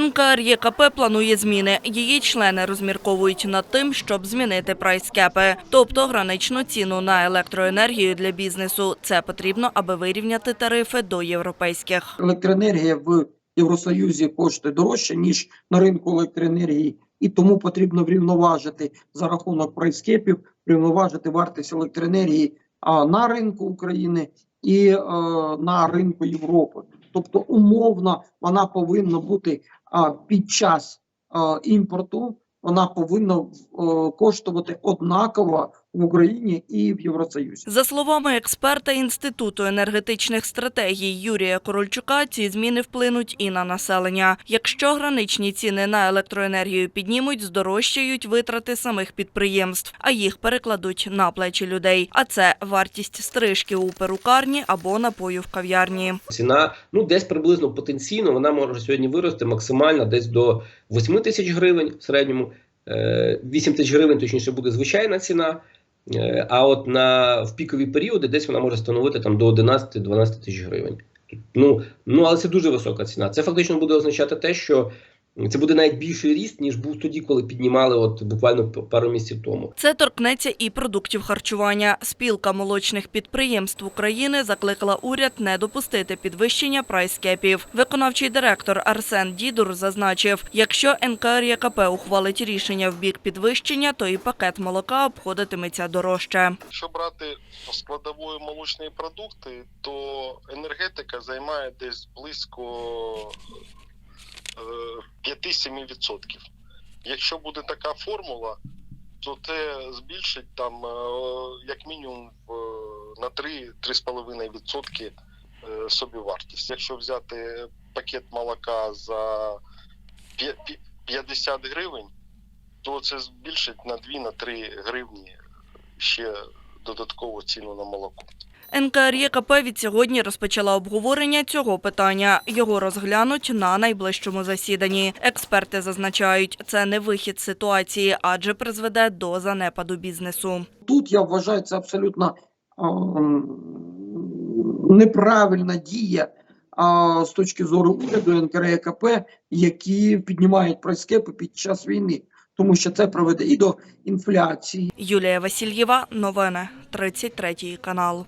НКРЄКП планує зміни. Її члени розмірковують над тим, щоб змінити прайскепи, тобто граничну ціну на електроенергію для бізнесу. Це потрібно, аби вирівняти тарифи до європейських. електроенергія в Євросоюзі коштує дорожче, ніж на ринку електроенергії, і тому потрібно врівноважити за рахунок прайскепів, врівноважити вартість електроенергії на ринку України і е, на ринку Європи. Тобто, умовно, вона повинна бути а, під час а, імпорту, вона повинна а, коштувати однаково в Україні і в Євросоюзі. За словами експерта Інституту енергетичних стратегій Юрія Корольчука, ці зміни вплинуть і на населення. Якщо граничні ціни на електроенергію піднімуть, здорожчають витрати самих підприємств, а їх перекладуть на плечі людей. А це вартість стрижки у перукарні або напою в кав'ярні. Ціна ну десь приблизно потенційно вона може сьогодні вирости максимально десь до 8 тисяч гривень в середньому. Е, 8 тисяч гривень точніше буде звичайна ціна. Е, А от на в пікові періоди десь вона може становити там до 11-12 тисяч гривень. Ну, ну але це дуже висока ціна. Це фактично буде означати те, що це буде навіть більший ріст, ніж був тоді, коли піднімали от буквально пару місяців тому. Це торкнеться і продуктів харчування. Спілка молочних підприємств України закликала уряд не допустити підвищення прайскепів. Виконавчий директор Арсен Дідур зазначив, якщо НКРЄКП ухвалить рішення в бік підвищення, то і пакет молока обходитиметься дорожче. Якщо брати складовою молочні продукти, то енергетика займає десь близько 5-7%. Якщо буде така формула, то це збільшить там е, як мінімум на 3-3,5% е, собівартість. Якщо взяти пакет молока за п'я- 50 гривень, то це збільшить на 2-3 гривні ще додаткову ціну на молоко. НКРЄКП від сьогодні розпочала обговорення цього питання. Його розглянуть на найближчому засіданні. Експерти зазначають, це не вихід з ситуації, адже призведе до занепаду бізнесу. Тут я вважаю це абсолютно неправильна дія а, з точки зору уряду НКРЕКП, які піднімають прайскепи під час війни, тому що це приведе і до інфляції, Юлія Васильєва, новини 33 канал.